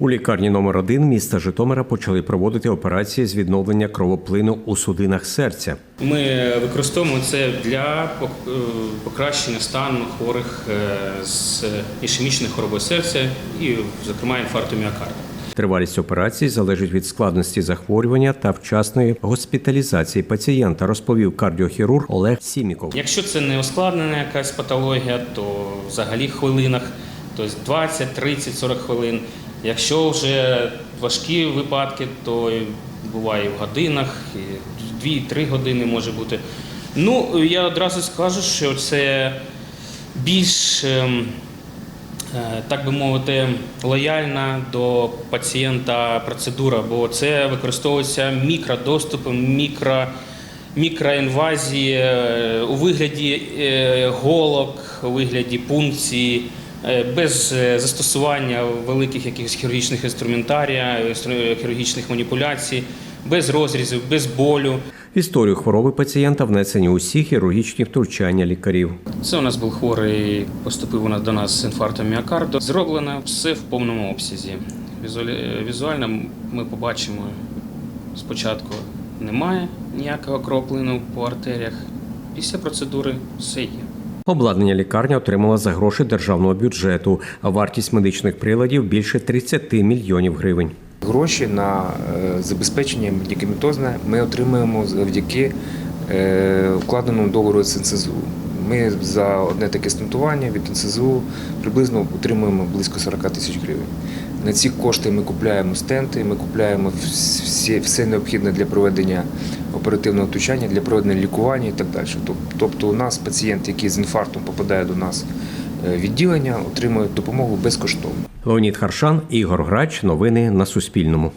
У лікарні номер 1 міста Житомира почали проводити операції з відновлення кровоплину у судинах серця. Ми використовуємо це для е, покращення стану хворих е, з ішемічною хворобою серця і, зокрема, інфаркту міокарда. Тривалість операції залежить від складності захворювання та вчасної госпіталізації пацієнта, розповів кардіохірург Олег Сіміков. Якщо це не ускладнена якась патологія, то взагалі в хвилинах, тобто 20, 30, 40 хвилин. Якщо вже важкі випадки, то буває в годинах, і 2-3 години може бути. Ну, я одразу скажу, що це більш, ем, е, так би мовити, лояльна до пацієнта процедура, бо це використовується мікродоступом, мікро, мікроінвазії е, у вигляді е, голок, у вигляді пункції, без е, застосування великих якихось хірургічних інструментарія, інстру- хірургічних маніпуляцій, без розрізів, без болю. В історію хвороби пацієнта внесені усі хірургічні втручання лікарів. Це у нас був хворий, поступив у нас до нас з інфарктом міокарду. Зроблено все в повному обсязі. Візуально ми побачимо спочатку немає ніякого кроплину по артеріях. Після процедури все є. Обладнання лікарня отримала за гроші державного бюджету, а вартість медичних приладів більше 30 мільйонів гривень. Гроші на е, забезпечення медикаментозне ми отримуємо завдяки е, вкладеному договору з НСЗУ. Ми за одне таке стентування від НСЗУ приблизно отримуємо близько 40 тисяч гривень. На ці кошти ми купуємо стенти, ми купуємо всі, все необхідне для проведення оперативного втручання, для проведення лікування і так далі. Тобто у нас пацієнт, який з інфарктом попадає до нас е, в відділення, отримує допомогу безкоштовно. Леонід Харшан, Ігор Грач. Новини на Суспільному.